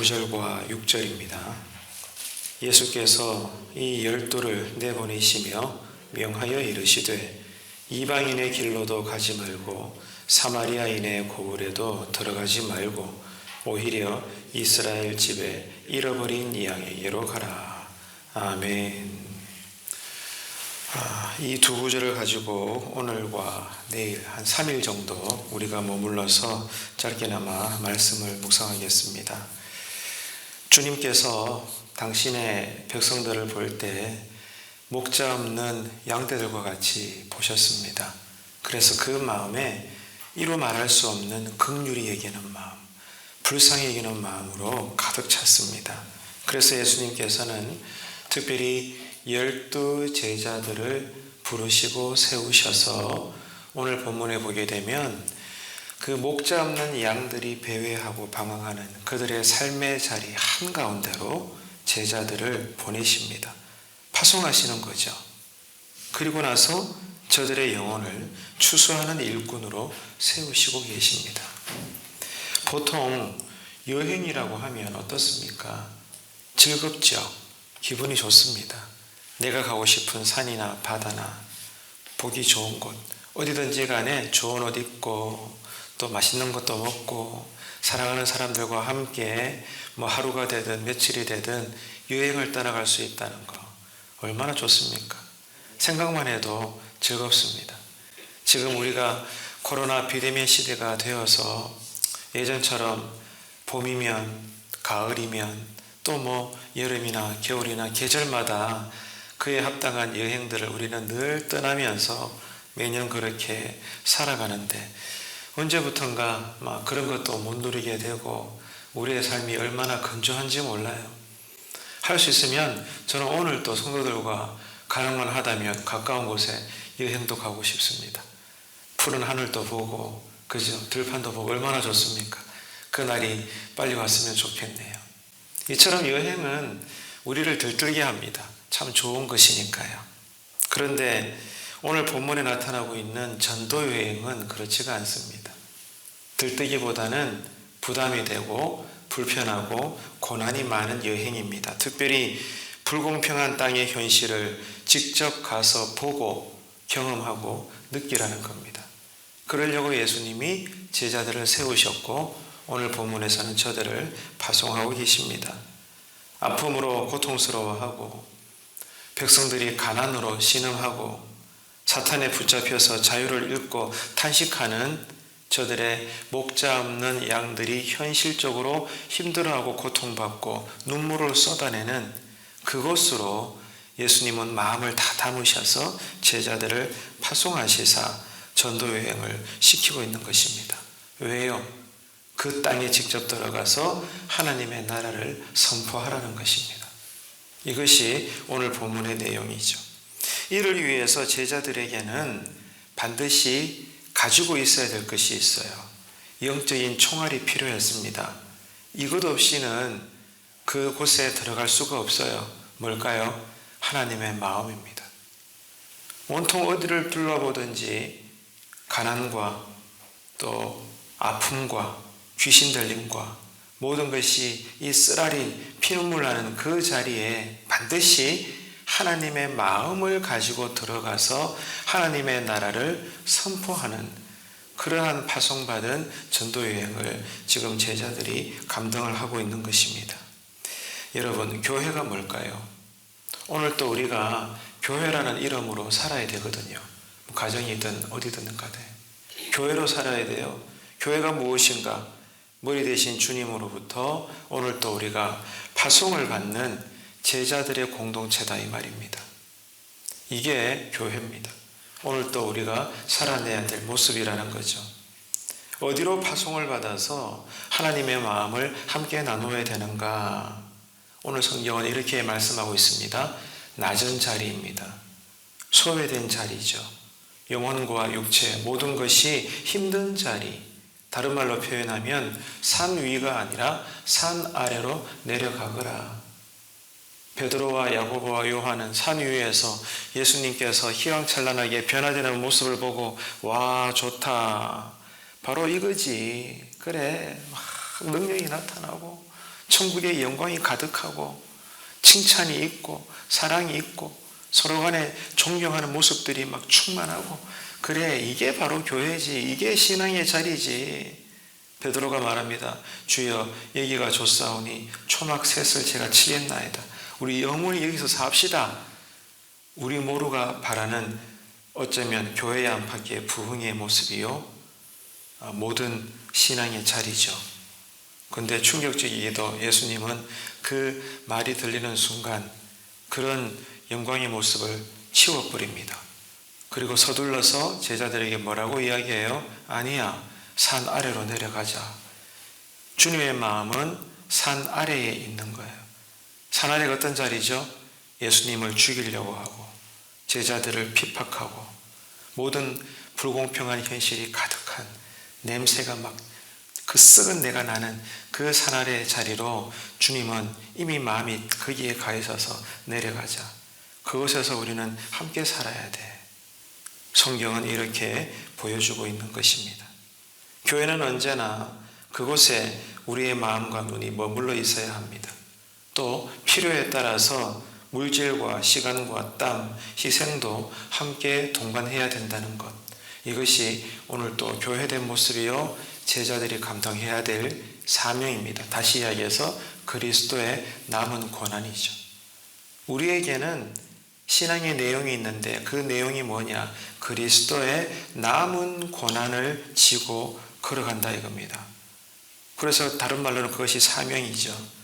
마태복음 10장 5절과 6절입니다. 예수께서 이 열두를 내보내시며 명하여 이르시되 이방인의 길로도 가지 말고 사마리아인의 고을에도 들어가지 말고 오히려 이스라엘 집에 잃어버린 양에게로 가라. 아멘. 아, 이두 구절을 가지고 오늘과 내일 한 3일 정도 우리가 머물러서 짧게나마 말씀을 묵상하겠습니다. 주님께서 당신의 백성들을 볼 때 목자 없는 양떼들과 같이 보셨습니다. 그래서 그 마음에 이루 말할 수 없는 극률이 여기는 마음, 불쌍히 여기는 마음으로 가득 찼습니다. 그래서 예수님께서는 특별히 열두 제자들을 부르시고 세우셔서 오늘 본문에 보게 되면 그 목자 없는 양들이 배회하고 방황하는 그들의 삶의 자리 한가운데로 제자들을 보내십니다. 파송하시는 거죠. 그리고 나서 저들의 영혼을 추수하는 일꾼으로 세우시고 계십니다. 보통 여행이라고 하면 어떻습니까? 즐겁죠. 기분이 좋습니다. 내가 가고 싶은 산이나 바다나 보기 좋은 곳 어디든지 간에 좋은 옷 입고 또 맛있는 것도 먹고 사랑하는 사람들과 함께 뭐 하루가 되든 며칠이 되든 여행을 떠나갈 수 있다는 거 얼마나 좋습니까? 생각만 해도 즐겁습니다. 지금 우리가 코로나 비대면 시대가 되어서 예전처럼 봄이면 가을이면 또 뭐 여름이나 겨울이나 계절마다 그에 합당한 여행들을 우리는 늘 떠나면서 매년 그렇게 살아가는데 언제부턴가 막 그런 것도 못 누리게 되고 우리의 삶이 얼마나 건조한지 몰라요. 할 수 있으면 저는 오늘 또 성도들과 가능만 하다면 가까운 곳에 여행도 가고 싶습니다. 푸른 하늘도 보고 그죠? 들판도 보고 얼마나 좋습니까? 그 날이 빨리 왔으면 좋겠네요. 이처럼 여행은 우리를 들뜨게 합니다. 참 좋은 것이니까요. 그런데 오늘 본문에 나타나고 있는 전도 여행은 그렇지가 않습니다. 들뜨기보다는 부담이 되고 불편하고 고난이 많은 여행입니다. 특별히 불공평한 땅의 현실을 직접 가서 보고 경험하고 느끼라는 겁니다. 그러려고 예수님이 제자들을 세우셨고 오늘 본문에서는 저들을 파송하고 계십니다. 아픔으로 고통스러워하고 백성들이 가난으로 신음하고 사탄에 붙잡혀서 자유를 잃고 탄식하는 저들의 목자 없는 양들이 현실적으로 힘들어하고 고통받고 눈물을 쏟아내는 그곳으로 예수님은 마음을 다 담으셔서 제자들을 파송하시사 전도 여행을 시키고 있는 것입니다. 왜요? 그 땅에 직접 들어가서 하나님의 나라를 선포하라는 것입니다. 이것이 오늘 본문의 내용이죠. 이를 위해서 제자들에게는 반드시 가지고 있어야 될 것이 있어요. 영적인 총알이 필요했습니다. 이것 없이는 그곳에 들어갈 수가 없어요. 뭘까요? 하나님의 마음입니다. 온통 어디를 둘러보든지 가난과 또 아픔과 귀신 들림과 모든 것이 이 쓰라린 피눈물 나는 그 자리에 반드시 하나님의 마음을 가지고 들어가서 하나님의 나라를 선포하는 그러한 파송받은 전도 여행을 지금 제자들이 감당을 하고 있는 것입니다. 여러분, 교회가 뭘까요? 오늘 또 우리가 교회라는 이름으로 살아야 되거든요. 가정이든 어디든 간에. 교회로 살아야 돼요. 교회가 무엇인가? 머리 대신 주님으로부터 오늘 또 우리가 파송을 받는 제자들의 공동체다 이 말입니다. 이게 교회입니다. 오늘 또 우리가 살아내야 될 모습이라는 거죠. 어디로 파송을 받아서 하나님의 마음을 함께 나누어야 되는가? 오늘 성경은 이렇게 말씀하고 있습니다. 낮은 자리입니다. 소외된 자리죠. 영혼과 육체 모든 것이 힘든 자리. 다른 말로 표현하면 산 위가 아니라 산 아래로 내려가거라. 베드로와 야고보와 요한은 산 위에서 예수님께서 희왕찬란하게 변화되는 모습을 보고 와 좋다. 바로 이거지. 그래. 능력이 나타나고 천국의 영광이 가득하고 칭찬이 있고 사랑이 있고 서로 간에 존경하는 모습들이 막 충만하고 그래 이게 바로 교회지 이게 신앙의 자리지 베드로가 말합니다 주여 여기가 좋사오니 초막 셋을 제가 치겠나이다 우리 영원히 여기서 삽시다 우리 모두가 바라는 어쩌면 교회 안팎의 부흥의 모습이요 아, 모든 신앙의 자리죠 근데 충격적이게도 예수님은 그 말이 들리는 순간 그런 영광의 모습을 치워버립니다. 그리고 서둘러서 제자들에게 뭐라고 이야기해요? 아니야, 산 아래로 내려가자. 주님의 마음은 산 아래에 있는 거예요. 산 아래가 어떤 자리죠? 예수님을 죽이려고 하고, 제자들을 핍박하고, 모든 불공평한 현실이 가득한 냄새가 막 그 썩은 내가 나는 그산 아래 자리로 주님은 이미 마음이 거기에 가 있어서 내려가자. 그곳에서 우리는 함께 살아야 돼. 성경은 이렇게 보여주고 있는 것입니다. 교회는 언제나 그곳에 우리의 마음과 눈이 머물러 있어야 합니다. 또 필요에 따라서 물질과 시간과 땀, 희생도 함께 동반해야 된다는 것. 이것이 오늘 또 교회된 모습이요. 제자들이 감당해야 될 사명입니다. 다시 이야기해서 그리스도의 남은 고난이죠. 우리에게는 신앙의 내용이 있는데 그 내용이 뭐냐? 그리스도의 남은 고난을 지고 걸어간다 이겁니다. 그래서 다른 말로는 그것이 사명이죠.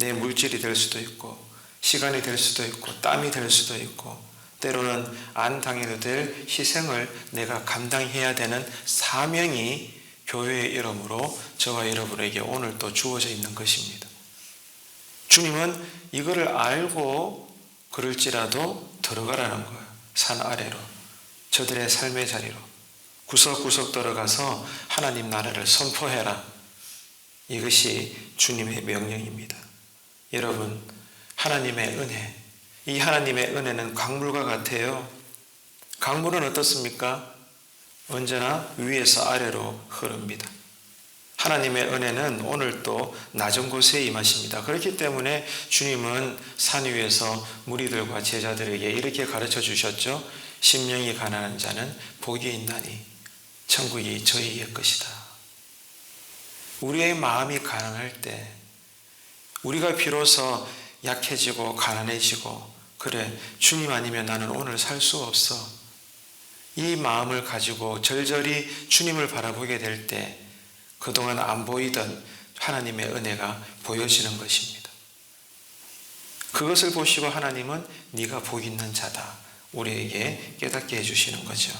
내 물질이 될 수도 있고, 시간이 될 수도 있고, 땀이 될 수도 있고, 때로는 안 당해도 될 희생을 내가 감당해야 되는 사명이 교회의 이름으로 저와 여러분에게 오늘 또 주어져 있는 것입니다. 주님은 이거를 알고 그럴지라도 들어가라는 거예요. 산 아래로. 저들의 삶의 자리로. 구석구석 들어가서 하나님 나라를 선포해라. 이것이 주님의 명령입니다. 여러분, 하나님의 은혜. 이 하나님의 은혜는 강물과 같아요. 강물은 어떻습니까? 언제나 위에서 아래로 흐릅니다. 하나님의 은혜는 오늘도 낮은 곳에 임하십니다. 그렇기 때문에 주님은 산 위에서 무리들과 제자들에게 이렇게 가르쳐 주셨죠. 심령이 가난한 자는 복이 있나니 천국이 저희의 것이다. 우리의 마음이 가난할 때 우리가 비로소 약해지고 가난해지고 그래 주님 아니면 나는 오늘 살 수 없어. 이 마음을 가지고 절절히 주님을 바라보게 될 때 그동안 안 보이던 하나님의 은혜가 보여지는 것입니다. 그것을 보시고 하나님은 네가 복 있는 자다. 우리에게 깨닫게 해주시는 거죠.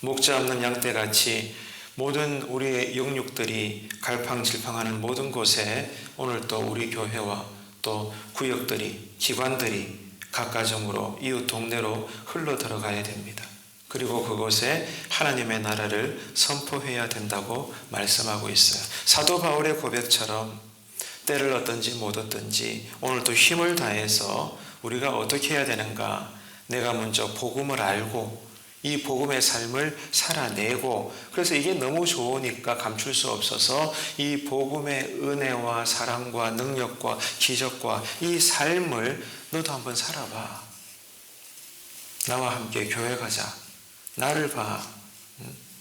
목자 없는 양떼같이 모든 우리의 영육들이 갈팡질팡하는 모든 곳에 오늘 또 우리 교회와 또 구역들이 기관들이 각 가정으로 이웃 동네로 흘러 들어가야 됩니다. 그리고 그곳에 하나님의 나라를 선포해야 된다고 말씀하고 있어요. 사도 바울의 고백처럼 때를 얻든지 못 얻든지 오늘도 힘을 다해서 우리가 어떻게 해야 되는가? 내가 먼저 복음을 알고 이 복음의 삶을 살아내고 그래서 이게 너무 좋으니까 감출 수 없어서 이 복음의 은혜와 사랑과 능력과 기적과 이 삶을 너도 한번 살아봐. 나와 함께 교회 가자. 나를 봐.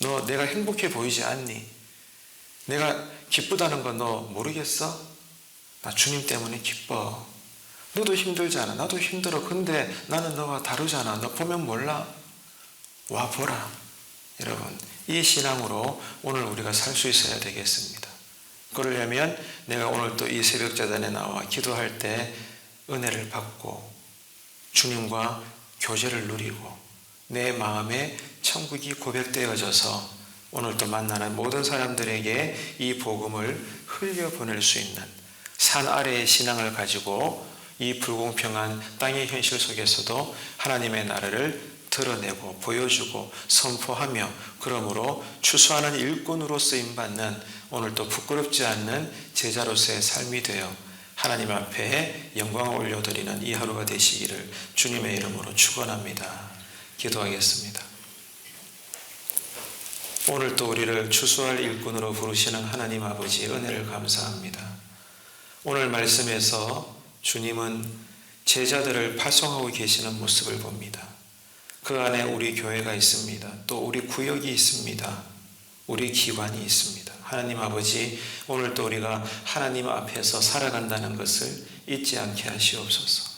너 내가 행복해 보이지 않니? 내가 기쁘다는 거너 모르겠어? 나 주님 때문에 기뻐. 너도 힘들잖아. 나도 힘들어. 근데 나는 너와 다르잖아. 너 보면 몰라? 와 보라. 여러분, 이 신앙으로 오늘 우리가 살 수 있어야 되겠습니다. 그러려면 내가 오늘 또 이 새벽 자단에 나와 기도할 때 은혜를 받고 주님과 교제를 누리고 내 마음에 천국이 고백되어져서 오늘도 만나는 모든 사람들에게 이 복음을 흘려보낼 수 있는 산 아래의 신앙을 가지고 이 불공평한 땅의 현실 속에서도 하나님의 나라를 드러내고 보여주고 선포하며 그러므로 추수하는 일꾼으로 쓰임받는 오늘도 부끄럽지 않는 제자로서의 삶이 되어 하나님 앞에 영광을 올려드리는 이 하루가 되시기를 주님의 이름으로 축원합니다. 기도하겠습니다. 오늘 또 우리를 추수할 일꾼으로 부르시는 하나님 아버지 은혜를 감사합니다. 오늘 말씀에서 주님은 제자들을 파송하고 계시는 모습을 봅니다. 그 안에 우리 교회가 있습니다. 또 우리 구역이 있습니다. 우리 기관이 있습니다. 하나님 아버지, 오늘 또 우리가 하나님 앞에서 살아간다는 것을 잊지 않게 하시옵소서.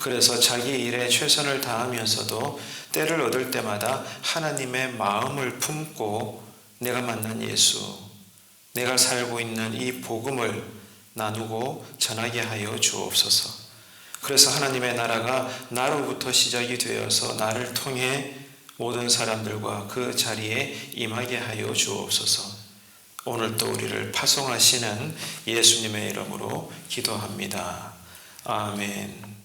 그래서 자기 일에 최선을 다하면서도 때를 얻을 때마다 하나님의 마음을 품고 내가 만난 예수, 내가 살고 있는 이 복음을 나누고 전하게 하여 주옵소서. 그래서 하나님의 나라가 나로부터 시작이 되어서 나를 통해 모든 사람들과 그 자리에 임하게 하여 주옵소서. 오늘 또 우리를 파송하시는 예수님의 이름으로 기도합니다. 아멘.